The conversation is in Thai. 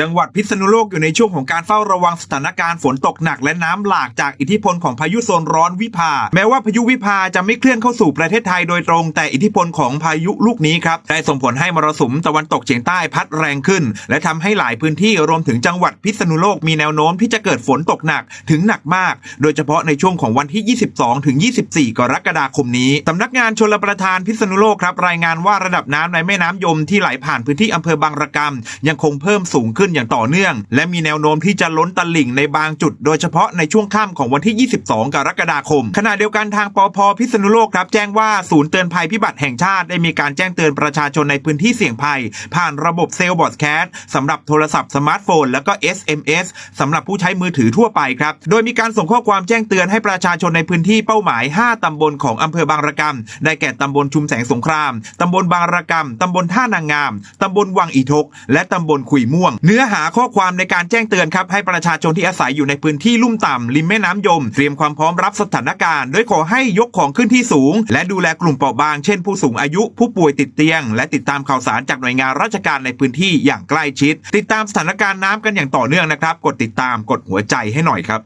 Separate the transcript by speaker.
Speaker 1: จังหวัดพิษณุโลกอยู่ในช่วงของการเฝ้าระวังสถานการณ์ฝนตกหนักและน้ำหลากจากอิทธิพลของพายุโซนร้อนวิภา แม้ว่าพายุวิภาจะไม่เคลื่อนเข้าสู่ประเทศไทยโดยตรง แต่อิทธิพลของพายุลูกนี้ครับได้ส่งผลให้มรสุมตะวันตกเฉียงใต้พัดแรงขึ้น และทำให้หลายพื้นที่รวมถึงจังหวัดพิษณุโลกมีแนวโน้มที่จะเกิดฝนตกหนักถึงหนักมาก โดยเฉพาะในช่วงของวันที่ 22 ถึง 24 กรกฎาคมนี้สำนักงานชลประทานพิษณุโลกครับรายงานว่าระดับน้ำในแม่น้ำยมที่ไหลผ่านพื้นที่อำเภอบางระกำยังคงเพิ่มสูงขึ้นอย่างต่อเนื่อง และมีแนวโน้มที่จะล้นตลิ่งในบางจุด โดยเฉพาะในช่วงค่ำของวันที่ 22 กรกฎาคม ขณะเดียวกันทางปอพพิษณุโลกครับแจ้งว่าศูนย์เตือนภัยพิบัติแห่งชาติได้มีการแจ้งเตือนประชาชนในพื้นที่เสี่ยงภัย ผ่านระบบเซลล์บอดแคสต์สำหรับโทรศัพท์สมาร์ทโฟน แล้วก็ SMS สำหรับผู้ใช้มือถือทั่วไปครับ โดยมีการส่งข้อความแจ้งเตือนให้ประชาชนในพื้นที่เป้าหมาย 5 ตำบลของอำเภอบางระกำได้แก่ตำบลชุมแสงสงคราม ตำบลบางระกำตำบลท่านางงาม ตำบลวังอีทก และตำบลขุยม่วงเนื้อหาข้อความในการแจ้งเตือนครับให้ประชาชนที่อาศัยอยู่ในพื้นที่ลุ่มต่ำริมแม่น้ำยม เตรียมความพร้อมรับสถานการณ์โดยขอให้ยกของขึ้นที่สูง และดูแลกลุ่มเปราะบาง เช่นผู้สูงอายุผู้ป่วยติดเตียง และติดตามข่าวสารจากหน่วยงานราชการในพื้นที่อย่างใกล้ชิด ติดตามสถานการณ์น้ำกันอย่างต่อเนื่องนะครับ กดติดตามกดหัวใจให้หน่อยครับ